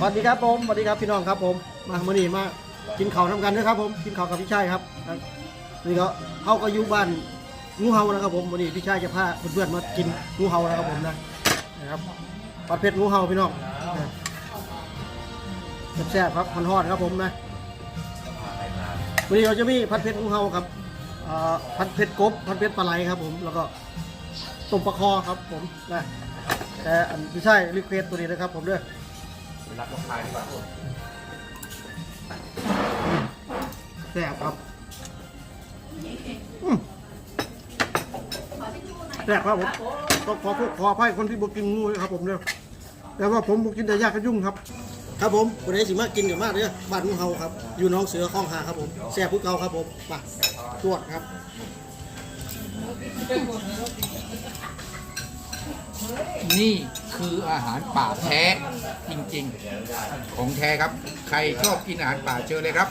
สวัสดีครับผมสวัสดีครับพี่น้องครับผมมามื่อนี้มากินข้าวทำกันด้วยครับ ผมกินข้าวกับพี่ชายครับนี่ก็เขาก็อยู่บ้านงูเห่านะครับ ผมวันนี้พี่ชายจะพาเพื่อนๆมากินงูเห่านะครับผมนะนะครับผัดเผ็ดงูเห่าพี่น้องแซ่บๆครับมันทอดครับผมนะวันนี้เราจะมีผัดเผ็ดงูเห่าครับผัดเผ็ดกบผัดเผ็ดปลาไหลครับ ผมแล้วก็ต้มปลาคอครับผมนะแต่อันพี่ชายรีเควสตัวนี้นะครับ ผมเด้อ รับลูกค้าดีกว่าแซ่บครับอืมแซ่บครับผมต้องขอขออภัยคนที่บอกกินงูด้วยครับผมเนี่ยแต่ว่าผมบอกกินแต่ยากกระยุ่งครับ ครับผมคนไหนสิมากินกับมากเลยบ้านงูเฮาครับ อยู่หน้องเสือข้องหาครับผมแซ่บพุกเกาครับผมมาตรวจครับ นี่คืออาหารป่าแท้จริงๆ ของแท้ครับ ใครชอบกินอาหารป่าเชิญเลยครับ